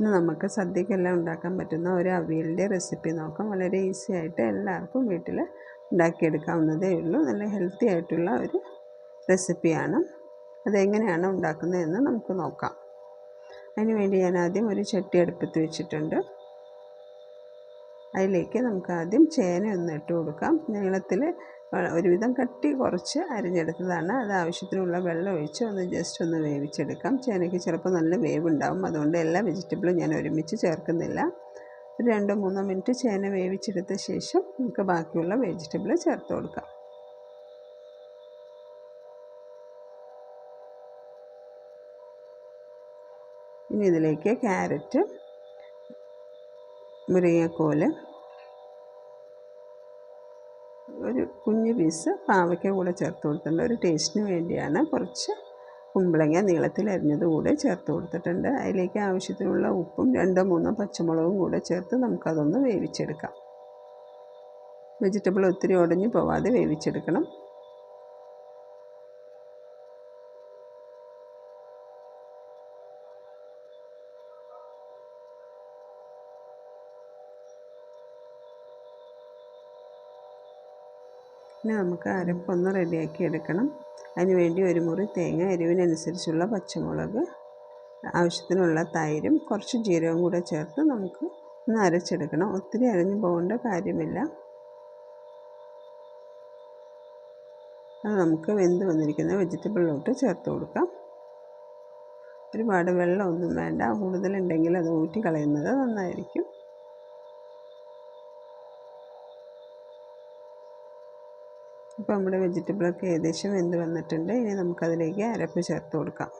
ഇന്ന് നമുക്ക് സദ്യക്കെല്ലാം ഉണ്ടാക്കാൻ പറ്റുന്ന ഒരു അവിയലിന്റെ റെസിപ്പി നോക്കാം. വളരെ ഈസി ആയിട്ട് എല്ലാവർക്കും വീട്ടിൽ ഉണ്ടാക്കിയെടുക്കാവുന്നതേ ഉള്ളൂ. നല്ല ഹെൽത്തി ആയിട്ടുള്ള ഒരു റെസിപ്പിയാണ്. അതെങ്ങനെയാണ് ഉണ്ടാക്കുന്നതെന്ന് നമുക്ക് നോക്കാം. അതിന് വേണ്ടി ഞാൻ ആദ്യം ഒരു ചട്ടി അടുപ്പത്ത് വെച്ചിട്ടുണ്ട്. അതിലേക്ക് നമുക്ക് ആദ്യം ചേന ഒന്ന് ഇട്ട് കൊടുക്കാം. നീളത്തിൽ ഒരുവിധം കട്ടി കുറച്ച് അരിഞ്ഞെടുത്തതാണ്. അത് ആവശ്യത്തിനുള്ള വെള്ളം ഒഴിച്ച് ഒന്ന് ജസ്റ്റ് ഒന്ന് വേവിച്ചെടുക്കാം. ചേനയ്ക്ക് ചിലപ്പോൾ നല്ല വേവുണ്ടാവും. അതുകൊണ്ട് എല്ലാ വെജിറ്റബിളും ഞാൻ ഒരുമിച്ച് ചേർക്കുന്നില്ല. ഒരു രണ്ടോ മൂന്നോ മിനിറ്റ് ചേന വേവിച്ചെടുത്ത ശേഷം നമുക്ക് ബാക്കിയുള്ള വെജിറ്റബിൾ ചേർത്ത് കൊടുക്കാം. ഇനി ഇതിലേക്ക് ക്യാരറ്റ് മുരിങ്ങക്കോൽ ഒരു കുഞ്ഞ് പീസ് പാവയ്ക്ക കൂടെ ചേർത്ത് കൊടുത്തിട്ടുണ്ട്. ഒരു ടേസ്റ്റിന് വേണ്ടിയാണ് കുറച്ച് കുമ്പളങ്ങ നീളത്തിൽ അരിഞ്ഞത് കൂടെ ചേർത്ത് കൊടുത്തിട്ടുണ്ട്. അതിലേക്ക് ആവശ്യത്തിനുള്ള ഉപ്പും രണ്ടോ മൂന്നോ പച്ചമുളകും കൂടെ ചേർത്ത് നമുക്കതൊന്ന് വേവിച്ചെടുക്കാം. വെജിറ്റബിൾ ഒത്തിരി ഉടഞ്ഞു പോവാതെ വേവിച്ചെടുക്കണം. ഇനി നമുക്ക് അരപ്പൊന്ന് റെഡിയാക്കി എടുക്കണം. അതിനുവേണ്ടി ഒരു മുറി തേങ്ങ എരിവിനനുസരിച്ചുള്ള പച്ചമുളക് ആവശ്യത്തിനുള്ള തൈരും കുറച്ച് ജീരകവും കൂടെ ചേർത്ത് നമുക്ക് ഒന്ന് അരച്ചെടുക്കണം. ഒത്തിരി അരഞ്ഞു പോകേണ്ട കാര്യമില്ല. അത് നമുക്ക് വെന്ത് വന്നിരിക്കുന്ന വെജിറ്റബിളിലോട്ട് ചേർത്ത് കൊടുക്കാം. ഒരുപാട് വെള്ളമൊന്നും വേണ്ട. കൂടുതലുണ്ടെങ്കിൽ അത് ഊറ്റി കളയുന്നത് നന്നായിരിക്കും. ഇപ്പോൾ നമ്മുടെ വെജിറ്റബിളൊക്കെ ഏകദേശം വെന്ത് വന്നിട്ടുണ്ട്. ഇനി നമുക്കതിലേക്ക് അരപ്പ് ചേർത്ത് കൊടുക്കാം.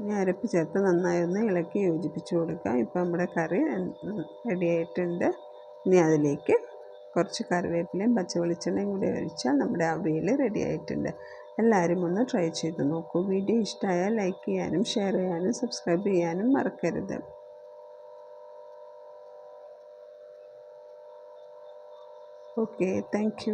ഇനി അരപ്പ് ചേർത്ത് നന്നായി ഒന്ന് ഇളക്കി യോജിപ്പിച്ച് കൊടുക്കാം. ഇപ്പോൾ നമ്മുടെ കറി റെഡിയായിട്ടുണ്ട് ഇനി അതിലേക്ക് കുറച്ച് കറിവേപ്പിലയും പച്ച വെളിച്ചെണ്ണയും കൂടി ഒഴിച്ചാൽ നമ്മുടെ അവിയൽ റെഡി ആയിട്ടുണ്ട്. എല്ലാവരും ഒന്ന് ട്രൈ ചെയ്ത് നോക്കൂ. വീഡിയോ ഇഷ്ടമായാൽ ലൈക്ക് ചെയ്യാനും ഷെയർ ചെയ്യാനും സബ്സ്ക്രൈബ് ചെയ്യാനും മറക്കരുത്. Okay thank